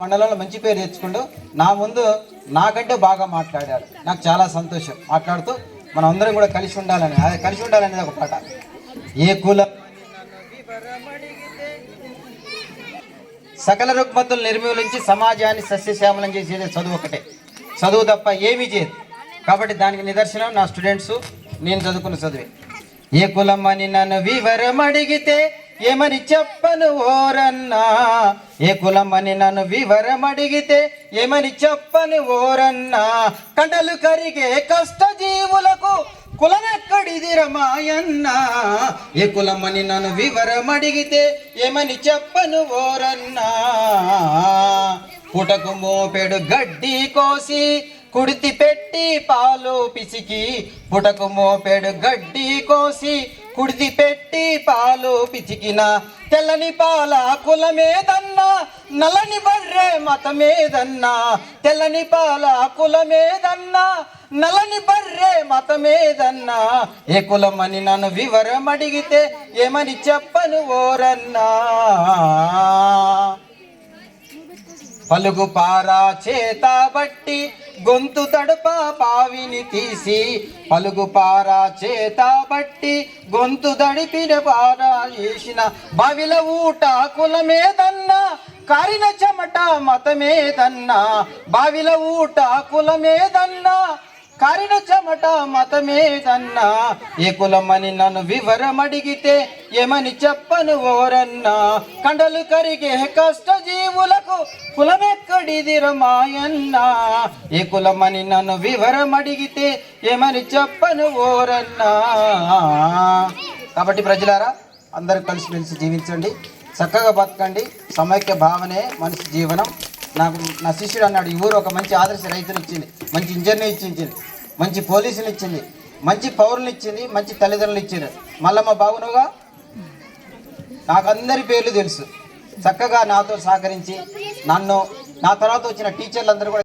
మండలంలో మంచి పేరు తెచ్చుకుంటూ నా ముందు నాకంటే బాగా మాట్లాడాడు నాకు చాలా సంతోషం. మాట్లాడుతూ మనం అందరం కూడా కలిసి ఉండాలని అదే కలిసి ఉండాలనేది ఒక పాట. ఏ కులం సకల రుగ్మతులు నిర్మూలించి సమాజాన్ని సస్యశ్యామలం చేసేది చదువు ఒకటే. చదువు తప్ప ఏమీ చేయదు. కాబట్టి దానికి నిదర్శనం నా స్టూడెంట్స్ నేను చదువుకున్న చదివే. ఏ కులం అని నన్ను వివరం అడిగితే ఏమని చెప్పను ఓరన్నా? ఏ కులమని నన్ను వివరం అడిగితే ఏమని చెప్పను ఓరన్నా? కండలు కరిగే కష్ట జీవులకు కులమెక్కడిది రమాయన్న ఏ కులమని నన్ను వివరం అడిగితే ఏమని చెప్పను ఓరన్నా? పుటకు మోపెడు గడ్డి కోసి కుడితి పెట్టి పాలు పిసికి పుటకు మోపెడు గడ్డి కోసి కుడితి పెట్టి పాలు పిచికిన తెల్లని పాల కులమేదన్నా నల్లని బర్రె మతమేదన్నా తెల్లని పాల కులమేదన్నా నల్లని బర్రె మతమేదన్నా ఏ కులమని నన్ను వివరం అడిగితే ఏమని చెప్పను ఓరన్నా? పలుగు పారా చేత బట్టి గొంతు తడప పావిని తీసి పలుగు పారా చేత బట్టి గొంతు దడిపిన పారా వేసిన బావిల ఊట కులమేదన్నా కారిన చెమట మతమేదన్నా బావిల ఊట కులమేదన్నా కారిన మతమేదన్నా ఏ కులమని నన్ను వివరమడిగితే ఏమని చెప్పను ఓరన్నా? కండలు కరిగే కష్ట జీవులకు కులమెక్కడిది రమాయన్నా ఏ కులమని నన్ను వివరమడిగితే ఏమని చెప్పను ఓరన్నా? కాబట్టి ప్రజలారా అందరూ కలిసిమెలిసి జీవించండి. చక్కగా బతకండి. సమైక్య భావనే మనిషి జీవనం. నాకు నా శిష్యుడు అన్నాడు ఈ ఊరు ఒక మంచి ఆదర్శ రైతుని ఇచ్చింది మంచి ఇంజనీర్ ఇచ్చింది. మంచి పోలీసులు ఇచ్చింది. మంచి పౌరులు ఇచ్చింది మంచి తల్లిదండ్రులు ఇచ్చింది. మళ్ళమ్మ బాగునుగా నాకు అందరి పేర్లు తెలుసు. చక్కగా నాతో సహకరించి నన్ను నా తర్వాత వచ్చిన టీచర్లందరూ కూడా